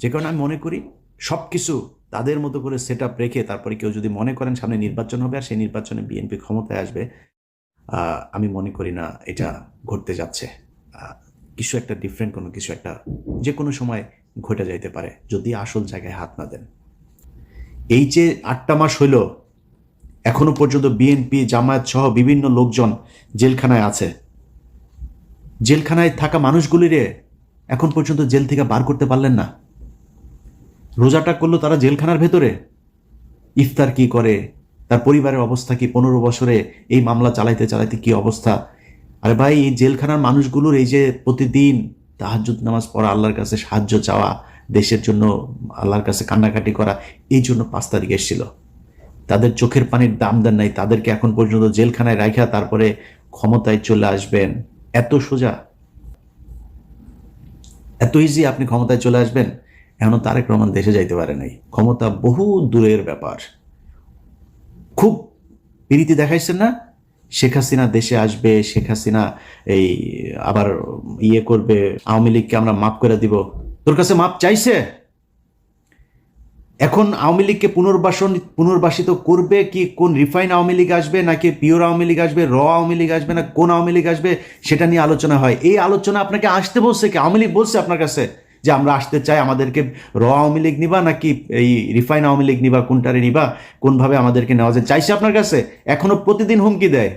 যে কারণে আমি মনে করি সব কিছু তাদের মতো করে সেট আপ রেখে তারপরে কেউ যদি মনে করেন সামনে নির্বাচন হবে আর সেই নির্বাচনে বিএনপি ক্ষমতায় আসবে আমি মনে করি না এটা ঘটতে যাচ্ছে। কিছু একটা ডিফারেন্ট কোনো কিছু একটা যে কোনো সময় ঘটে যাইতে পারে যদি আসল জায়গায় হাত না দেন। এই যে আটটা মাস হইল, এখনও পর্যন্ত বিএনপি জামায়াত সহ বিভিন্ন লোকজন জেলখানায় আছে। জেলখানায় থাকা মানুষগুলিরে এখন পর্যন্ত জেল থেকে বার করতে পারলেন না। রোজাটা করল তারা জেলখানার ভেতরে। ইফতার কি করে? তার পরিবারের অবস্থা কি পনেরো বছরে এই মামলা চালাইতে চালাইতে কি অবস্থা? আরে ভাই, এই জেলখানার মানুষগুলোর এই যে প্রতিদিন তাহাজ্জুদ নামাজ পড়া, আল্লাহর কাছে সাহায্য চাওয়া, দেশের জন্য আল্লাহর কাছে কান্নাকাটি করা, এই জন্য পাঁচ তারিখ এসেছিল। তাদের চোখের পানির দাম দেন নাই, তাদেরকে এখন পর্যন্ত জেলখানায় রাখা তারপরে ক্ষমতায় চলে আসবেন। এত সোজা। এত ইজি আপনি ক্ষমতায় চলে আসবেন? এখনও তারেক রহমান দেশে যাইতে পারে নাই। ক্ষমতা বহু দূরের ব্যাপার। খুব পিরিতি দেখাইছেন না? শেখ হাসিনা দেশে আসবে, শেখ হাসিনা এই আবার ইয়ে করবে, আওয়ামী লীগকে আমরা মাফ করে দিব। তোর কাছে মাপ চাইছে? এখন আওয়ামী লীগকে পুনর্বাসন, পুনর্বাসিত করবে কি কোন রিফাইন আওয়ামী লীগ আসবে নাকি পিওর আওয়ামী লীগ আসবে, র আওয়ামী লীগ আসবে না কোন আওয়ামী লীগ আসবে, সেটা নিয়ে আলোচনা হয়। এই আলোচনা আপনাকে আসতে বলছে কি? আওয়ামী লীগ বলছে আপনার কাছে। যে আমরা আসতে চাই, আমাদেরকে র আওয়ামী লীগ নিবা নাকি এই রিফাইন আওয়ামী লীগ নিবা, কোনটারে নিবা, কোনভাবে আমাদেরকে নেওয়া যায়? চাইছে আপনার কাছে? এখনও প্রতিদিন হুমকি দেয়।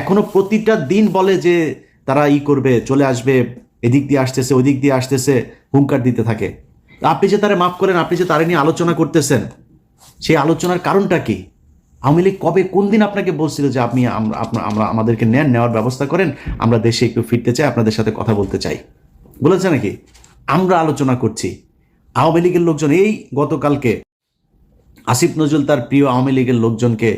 এখনও প্রতিটা দিন বলে যে তারা ই করবে, চলে আসবে, এদিক দিয়ে আসতেছে, ওদিক দিয়ে আসতেছে, হুঙ্কার দিতে থাকে। আপনি যে তারা মাফ করেন, আপনি যে তারা নিয়ে আলোচনা করতেছেন, সেই আলোচনার কারণটা কি? আওয়ামী লীগ কবে কোন দিন আপনাকে বলছিল যে আপনি, আমরা, আমাদেরকে নেন, নেওয়ার ব্যবস্থা করেন, আমরা দেশে একটু ফিরতে চাই, আপনাদের সাথে কথা বলতে চাই? বলেছে নাকি? আমরা আলোচনা করছি। আওয়ামী লীগের লোকজন, এই গতকালকে আসিফ নজরুল তার প্রিয় আওয়ামী লীগের লোকজনকে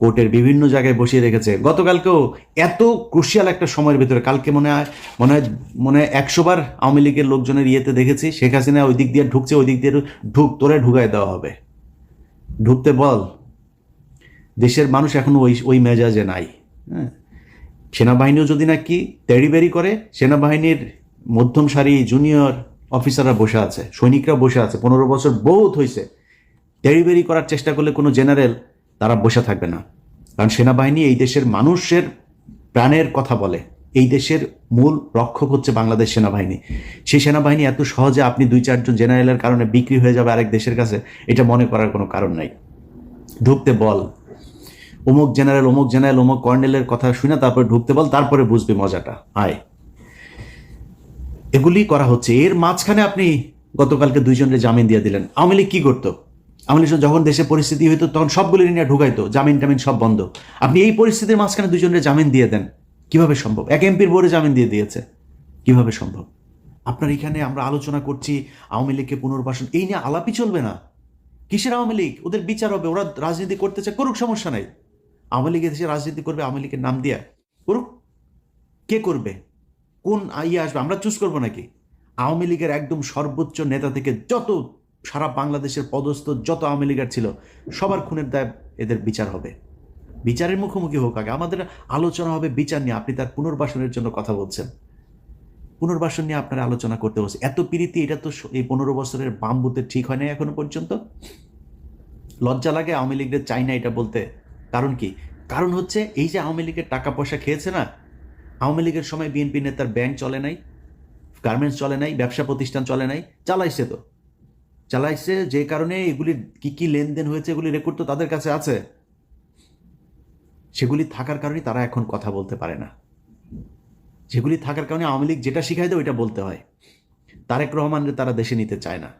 কোর্টের বিভিন্ন জায়গায় বসিয়ে রেখেছে। গতকালকেও এত ক্রুশিয়াল একটা সময়ের ভিতরে, কালকে মনে হয় মনে হয় মনে হয় একশোবার আওয়ামী লীগের লোকজনের ইয়েতে দেখেছি, শেখ হাসিনা ওই দিক দিয়ে ঢুকছে, ওই দিক দিয়ে ঢুক, তোরে ঢুকায় দেওয়া হবে। ঢুকতে বল, দেশের মানুষ এখনও ওই ওই মেজাজে নাই হ্যাঁ। সেনাবাহিনীও যদি নাকি তেড়িবেড়ি করে, সেনাবাহিনীর মধ্যম সারি জুনিয়র অফিসাররা বসে আছে, সৈনিকরা বসে আছে, পনেরো বছর বহুত হয়েছে তেড়িবেড়ি করার চেষ্টা করলে কোনো জেনারেল তারা বসে থাকবে না। কারণ সেনাবাহিনী এই দেশের মানুষের প্রাণের কথা বলে। এই দেশের মূল রক্ষক হচ্ছে বাংলাদেশ সেনাবাহিনী। সেই সেনাবাহিনী এত সহজে আপনি দুই চারজন জেনারেলের কারণে বিক্রি হয়ে যাবে আরেক দেশের কাছে, এটা মনে করার কোনো কারণ নাই। ঢুকতে বল। অমুক জেনারেল অমুক জেনারেল অমুক কর্নেলের কথা শুনে তারপরে ঢুকতে বল, তারপরে বুঝবে মজাটা। আয়। এগুলি করা হচ্ছে। এর মাঝখানে আপনি গতকালকে দুইজনের জামিন দিয়ে দিলেন। আওয়ামী লীগ কি করতো? আওয়ামী লীগ যখন দেশে পরিস্থিতি হইতো, তখন সবগুলি নিয়ে ঢুকাইতো, জামিন টামিন সব বন্ধ। আপনি এই পরিস্থিতির মাঝখানে দুজনের জামিন দিয়ে দেন। কীভাবে সম্ভব? এক এমপির বোর্ডে জামিন দিয়ে দিয়েছে। কীভাবে সম্ভব? আপনার এখানে আমরা আলোচনা করছি আওয়ামী লীগকে পুনর্বাসন। এই নিয়ে আলাপই চলবে না। কিসের আওয়ামী লীগ? ওদের বিচার হবে, ওরা রাজনীতি করতে চায়, করুক, সমস্যা নাই। আওয়ামী লীগের দেশে রাজনীতি করবে, আওয়ামী লীগের নাম দিয়া। করুক। কে করবে? কোন ইয়ে আসবে, আমরা চুজ করব নাকি? আওয়ামী লীগের একদম সর্বোচ্চ নেতা থেকে যত সারা বাংলাদেশের পদস্থ, যত আওয়ামী লীগের ছিল, সবার খুনের দায় এদের বিচার হবে। বিচারের মুখোমুখি হোক আগে। আমাদের আলোচনা হবে বিচার নিয়ে। আপনি তার পুনর্বাসনের জন্য কথা বলছেন। পুনর্বাসন নিয়ে আপনারা আলোচনা করতে বলছে। এত প্রীতি, এটা তো এই পনেরো বছরের বাম্বুতে ঠিক হয় নাই এখনও পর্যন্ত? লজ্জা লাগে আওয়ামী লীগের চাই না এটা বলতে। কারণ কি? কারণ হচ্ছে এই যে আওয়ামী লীগের টাকা পয়সা খেয়েছে না আওয়ামী লীগের সময় বিএনপি নেতার ব্যাংক চলে নাই গার্মেন্টস চলে নাই, ব্যবসা প্রতিষ্ঠান চলে নাই, চালাইছে তো। চালাইছে যে কারণে এগুলি কি কি লেনদেন হয়েছে এগুলি রেকর্ড তো তাদের কাছে আছে। সেগুলি থাকার কারণে তারা এখন কথা বলতে পারে না। সেগুলি থাকার কারণে আওয়ামী লীগ যেটা শিখাই দেয় ওইটা বলতে হয়। তারেক রহমানকে তারা দেশে নিতে চায় না।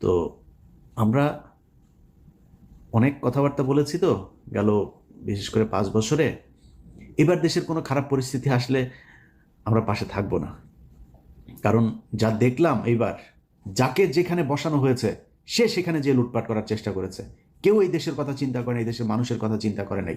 তো আমরা অনেক কথাবার্তা বলেছি তো, গেল বিশেষ করে পাঁচ বছরে। এবার দেশের কোনো খারাপ পরিস্থিতি আসলে আমরা পাশে থাকব না। কারণ যা দেখলাম এইবার, যাকে যেখানে বসানো হয়েছে, সে সেখানে যে লুটপাট করার চেষ্টা করেছে। কেউ এই দেশের কথা চিন্তা করে এই দেশের মানুষের কথা চিন্তা করে নাই।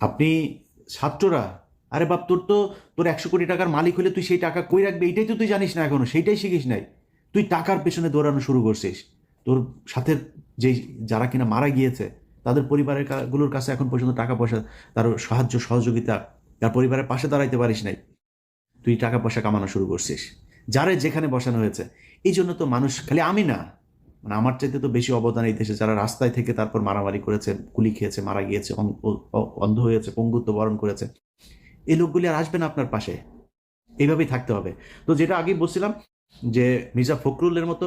আপনি ছাত্ররা, আরে বাপ, তোর তো, তোর একশো কোটি টাকার মালিক হলে তুই সেই টাকা কই রাখবে? এইটাই তো তুই জানিস না এখনও, সেইটাই শিখিস নাই। তুই টাকার পেছনে দৌড়ানো শুরু করছিস। তোর সাথে যেই, যারা কিনা মারা গিয়েছে তাদের পরিবারেরগুলোর কাছে এখন পর্যন্ত টাকা পয়সা তার সাহায্য, সহযোগিতা তার পরিবারের পাশে দাঁড়াইতে পারিস নাই। তুই টাকা পয়সা কামানো শুরু করছিস। যারে যেখানে বসানো হয়েছে। এই জন্য তো মানুষ খালি আমি না। মানে আমার চাইতে তো বেশি অবদান এই দেশে। যারা রাস্তায় থেকে তারপর মারামারি করেছে, গুলি খেয়েছে, মারা গিয়েছে অন্ধ হয়েছে, পঙ্গুত্ব বরণ করেছে, এই লোকগুলি আর আসবে না আপনার পাশে। এইভাবেই থাকতে হবে। তো যেটা আগে বলছিলাম যে মির্জা ফখরুলের মতো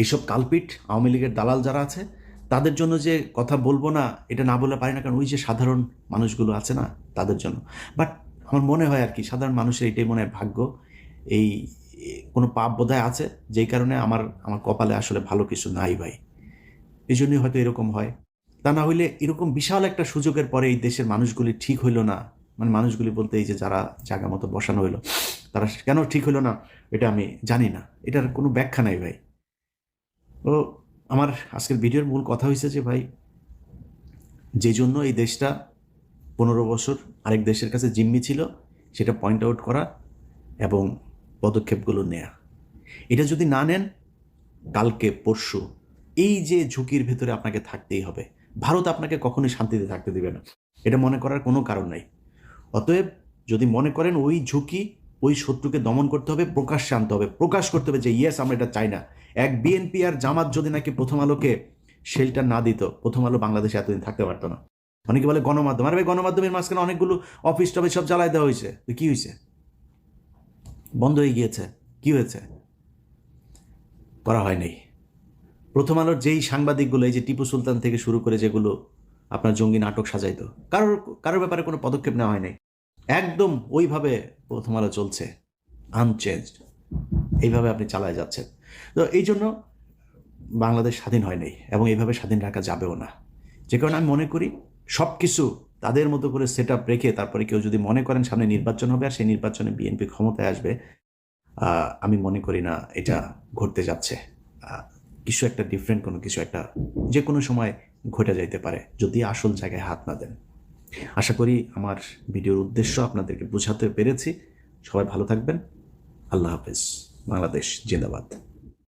এইসব কালপিট আওয়ামী লীগের দালাল যারা আছে তাদের জন্য যে কথা বলব না, এটা না বলে পারি না, কারণ ওই যে সাধারণ মানুষগুলো আছে না, তাদের জন্য। বাট আমার মনে হয় আর কি, সাধারণ মানুষের এটাই মনে হয় ভাগ্য। এই, কোনো পাপ বোধহয় আছে, যেই কারণে আমার আমার কপালে আসলে ভালো কিছু নাই ভাই। এই জন্যই হয়তো এরকম হয়। তা না হইলে এরকম বিশাল একটা সুযোগের পরে এই দেশের মানুষগুলি ঠিক হইল না। মানে মানুষগুলি বলতে এই যে যারা জায়গা মতো বসানো হইল, তারা কেন ঠিক হইল না, এটা আমি জানি না। এটার কোনো ব্যাখ্যা নাই ভাই। ও আমার আজকের ভিডিওর মূল কথা হয়েছে যে ভাই, যে জন্য এই দেশটা পনেরো বছর আরেক দেশের কাছে জিম্মি ছিল, সেটা পয়েন্ট আউট করা এবং পদক্ষেপগুলো নেয়া। এটা যদি না নেন, কালকে, পরশু, এই যে ঝুঁকির ভেতরে আপনাকে থাকতেই হবে। ভারত আপনাকে কখনোই শান্তিতে থাকতে দেবে না। এটা মনে করার কোনো কারণ নাই। অতএব যদি মনে করেন ওই ঝুঁকি ওই শত্রুকে দমন করতে হবে, প্রকাশ্যে আনতে হবে। প্রকাশ করতে হবে যে ইয়েস আমরা এটা চাই না। এক বিএনপি আর জামাত যদি নাকি প্রথম আলোকে শেল্টার না দিত, প্রথম আলো বাংলাদেশে এতদিন থাকতে পারতো না। অনেকে বলে গণমাধ্যম। আর ভাই গণমাধ্যমের মাঝখানে অনেকগুলো অফিস টফিস সব জ্বালাই দেওয়া হয়েছে। তো কি হয়েছে? বন্ধ হয়ে গিয়েছে। কি হয়েছে? করা হয়নি প্রথম আলোর যেই সাংবাদিকগুলো, এই যে টিপু সুলতান থেকে শুরু করে যেগুলো আপনার জঙ্গি নাটক সাজাইতো, কারোর কারোর ব্যাপারে কোনো পদক্ষেপ নেওয়া হয়নি একদম ওইভাবে প্রথম আলো চলছে আনচেঞ্জড এইভাবে আপনি চালায় যাচ্ছেন। তো এই জন্য বাংলাদেশ স্বাধীন হয় নাই এবং এইভাবে স্বাধীন রাখা যাবেও না। যে কারণে আমি মনে করি সব কিছু তাদের মতো করে সেট আপ রেখে তারপরে কেউ যদি মনে করেন সামনে নির্বাচন হবে আর সেই নির্বাচনে বিএনপি ক্ষমতায় আসবে আমি মনে করি না এটা ঘটতে যাচ্ছে। কিছু একটা ডিফারেন্ট কোনো কিছু একটা যে কোনো সময় ঘটে যাইতে পারে, যদি আসল জায়গায় হাত না দেন। আশা করি আমার ভিডিওর উদ্দেশ্য আপনাদেরকে বোঝাতে পেরেছি। সবাই ভালো থাকবেন। আল্লাহ হাফেজ। বাংলাদেশ জিন্দাবাদ।